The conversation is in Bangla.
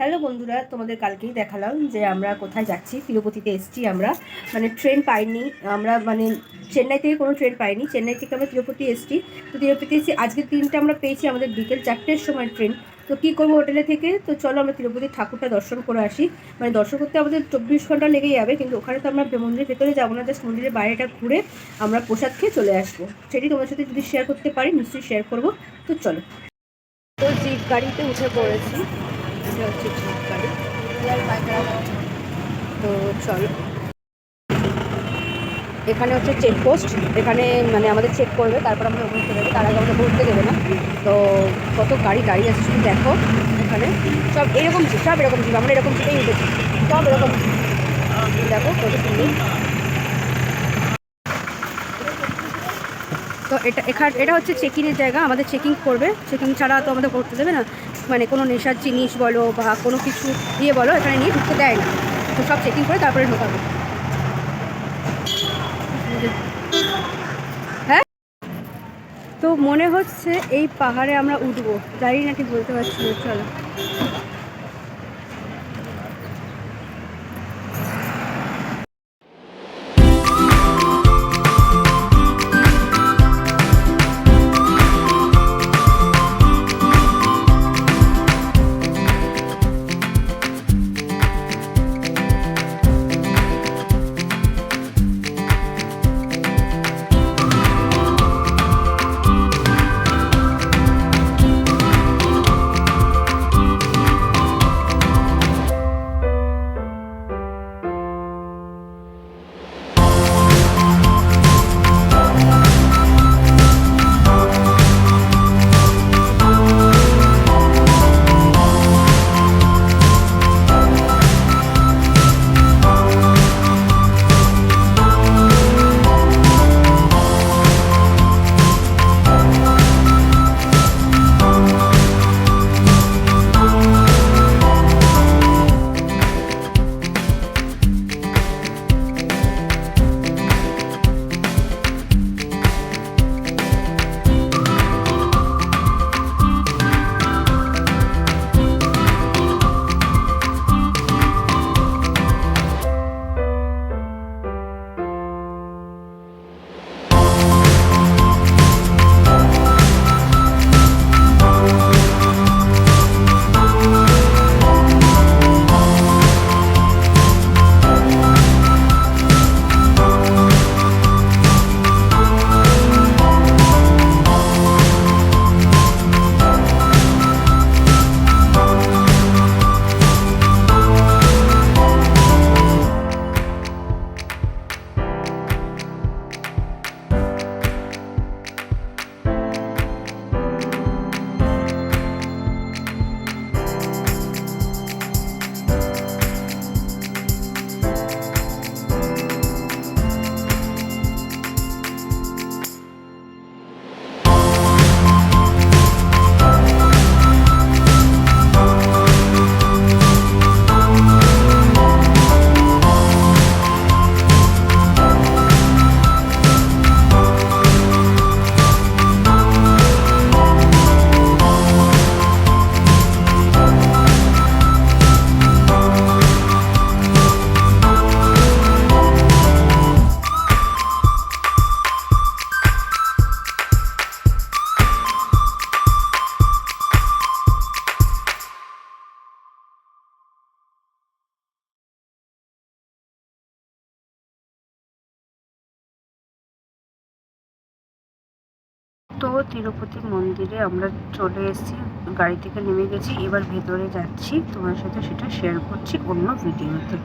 হ্যালো বন্ধুরা, তোমাদের কালকেই দেখালাম যে আমরা কোথায় যাচ্ছি। তিরুপতিতে এসছি আমরা। মানে ট্রেন পাইনি, আমরা মানে চেন্নাই থেকে কোনো ট্রেন পাইনি। চেন্নাই থেকে আমরা তিরুপতি এসছি। তো তিরুপতি এসেছি আজকের দিনটা আমরা পেয়েছি আমাদের বিকেল চারটের সময় ট্রেন তো কী করব হোটেলে থেকে? তো চলো আমরা তিরুপতি ঠাকুরটা দর্শন করে আসি। মানে দর্শন করতে আমাদের চব্বিশ ঘণ্টা লেগে যাবে, কিন্তু ওখানে তো আমরা মন্দিরের ভেতরে যাব না জাস্ট মন্দিরের বাইরেটা ঘুরে আমরা প্রসাদ খেয়ে চলে আসব। সেটি তোমার সাথে যদি শেয়ার করতে পারি, নিশ্চয়ই শেয়ার করব। তো চলো। তো জিপ গাড়িতে উঠে পড়েছি। এটা হচ্ছে গাড়ি তো চলো। এখানে হচ্ছে চেকপোস্ট এখানে মানে আমাদের চেক করবে, তারপর আমরা ওখানে চলে যাব। তার আগে আমাদের ঘুরতে দেবে না। তো কত গাড়ি দাঁড়িয়ে আছে শুধু দেখো এখানে। সব এরকম জিপ সব এরকম জিপ আমরা এরকম জিপেই উঠেছি। সব এরকম জিপ। দেখো কত সুন্দর তো এটা এখানে এটা হচ্ছে চেকিংয়ের জায়গা, আমাদের চেকিং করবে। চেকিং ছাড়া তো আমাদের করতে দেবে না। মানে কোনো নেশার জিনিস বলো বা কোনো কিছু ইয়ে বলো, এখানে নিয়ে ঢুকতে দেয় না। তো সব চেকিং করে তারপরে ঢোকাবে হ্যাঁ? তো মনে হচ্ছে এই পাহাড়ে আমরা উঠবো। জানি না ঠিক বলতে পারছি চলো। তো তিরুপতি মন্দিরে আমরা চলে এসেছি, গাড়ি থেকে নেমে গেছি, এবার ভেতরে যাচ্ছি। তোমার সাথে সেটা শেয়ার করছি অন্য ভিডিওতে